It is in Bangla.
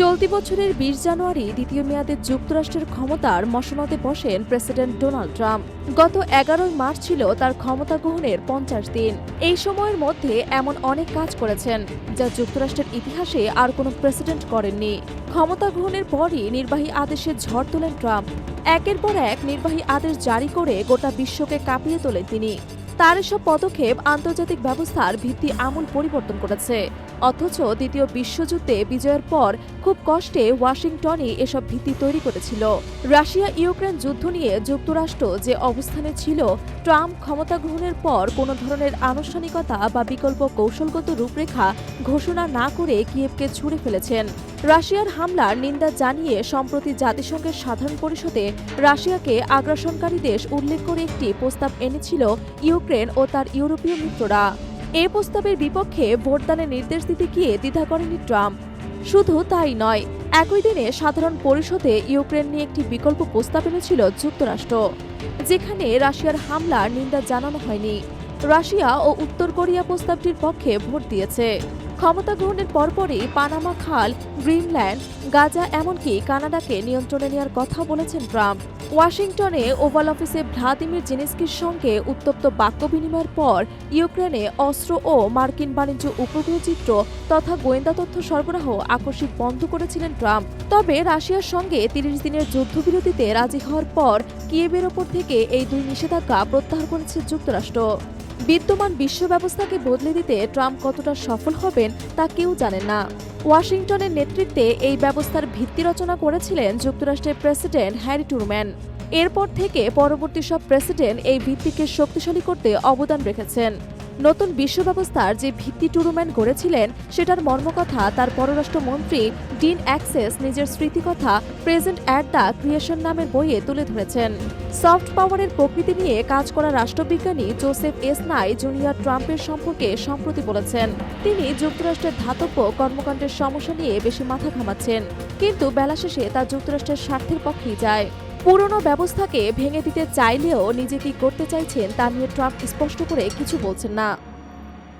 চলতি বছরের বিশ জানুয়ারি দ্বিতীয় মেয়াদে যুক্তরাষ্ট্রের ক্ষমতার মসনদে বসেন প্রেসিডেন্ট ডোনাল্ড ট্রাম্প। গত এগারোই মার্চ ছিল তার ক্ষমতা গ্রহণের পঞ্চাশ দিন। এই সময়ের মধ্যে এমন অনেক কাজ করেছেন, যা যুক্তরাষ্ট্রের ইতিহাসে আর কোনো প্রেসিডেন্ট করেননি। ক্ষমতা গ্রহণের পরই নির্বাহী আদেশে ঝড় তোলেন ট্রাম্প। একের পর এক নির্বাহী আদেশ জারি করে গোটা বিশ্বকে কাঁপিয়ে তোলেন তিনি। তার এসব পদক্ষেপ আন্তর্জাতিক ব্যবস্থার ভিত্তি আমূল পরিবর্তন করেছে। অথচ দ্বিতীয় বিশ্বযুদ্ধে বিজয়ের পর খুব কষ্টে ওয়াশিংটনই এসব ভিত্তি তৈরি করেছিল। রাশিয়া ইউক্রেন যুদ্ধ নিয়ে যুক্তরাষ্ট্র যে অবস্থানে ছিল, ট্রাম্প ক্ষমতা গ্রহণের পর কোনো ধরনের আনুষ্ঠানিকতা বা বিকল্প কৌশলগত রূপরেখা ঘোষণা না করে কিয়েভকে ছুড়ে ফেলেছেন। রাশিয়ার হামলার নিন্দা জানিয়ে সম্প্রতি জাতিসংঘের সাধারণ পরিষদে রাশিয়াকে আগ্রাসনকারী দেশ উল্লেখ করে একটি প্রস্তাব এনেছিল ইউক্রেন ও তার ইউরোপীয় মিত্ররা। এ প্রস্তাবের বিপক্ষে ভোটদানের নির্দেশ দিতে গিয়ে দ্বিধা করেনি ট্রাম্প। শুধু তাই নয়, একই দিনে সাধারণ পরিষদে ইউক্রেন নিয়ে একটি বিকল্প প্রস্তাব এনেছিল যুক্তরাষ্ট্র, যেখানে রাশিয়ার হামলার নিন্দা জানানো হয়নি। রাশিয়া ও উত্তর কোরিয়া প্রস্তাবটির পক্ষে ভোট দিয়েছে। ক্ষমতা গ্রহণের পরপরই পানামা খাল, গ্রিনল্যান্ড, গাজা এমনকি কানাডাকে নিয়ন্ত্রণে নেওয়ার কথা বলেছেন ট্রাম্প। ওয়াশিংটনে ওভাল অফিসে ভ্লাদিমির জেনেস্কির সঙ্গে উত্তপ্ত বাক্য বিনিময়ের পর ইউক্রেনে অস্ত্র ও মার্কিন বাণিজ্য উপগ্রহ চিত্র তথা গোয়েন্দা তথ্য সরবরাহ আকস্মিক বন্ধ করেছিলেন ট্রাম্প। তবে রাশিয়ার সঙ্গে তিরিশ দিনের যুদ্ধবিরতিতে রাজি হওয়ার পর কিয়েবের ওপর থেকে এই দুই নিষেধাজ্ঞা প্রত্যাহার করেছে যুক্তরাষ্ট্র। বিদ্যমান বিশ্ব ব্যবস্থাকে বদলে দিতে ট্রাম্প কতটা সফল হবেন তা কেউ জানেন না। ওয়াশিংটনের নেতৃত্বে এই ব্যবস্থার ভিত্তি রচনা করেছিলেন যুক্তরাষ্ট্রের প্রেসিডেন্ট হ্যারি টুরম্যান। এরপর থেকে পরবর্তী সব প্রেসিডেন্ট এই ভিত্তিকে শক্তিশালী করতে অবদান রেখেছেন। নতুন বিশ্ব ব্যবস্থার যে ভিত্তি টুরুম্যান গড়েছিলেন, সেটার মর্মকথা তার পররাষ্ট্রমন্ত্রী ডিন অ্যাক্সেস নিজের স্মৃতিকথা প্রেজেন্ট অ্যাট দ্য ক্রিয়েশন নামের বইয়ে তুলে ধরেছেন। সফট পাওয়ারের প্রকৃতি নিয়ে কাজ করা রাষ্ট্রবিজ্ঞানী জোসেফ এস নাই জুনিয়র ট্রাম্পের সম্পর্কে সম্প্রতি বলেছেন, তিনি যুক্তরাষ্ট্রের ধাতব্য কর্মকাণ্ডের সমস্যা নিয়ে বেশি মাথা ঘামাচ্ছেন, কিন্তু বেলা শেষে তা যুক্তরাষ্ট্রের স্বার্থের পক্ষেই যায়। পুরনো ব্যবস্থাকে ভেঙে দিতে চাইলেও নিজে কি করতে চাইছেন তা নিয়ে ট্রাম্প স্পষ্ট করে কিছু বলছেন না।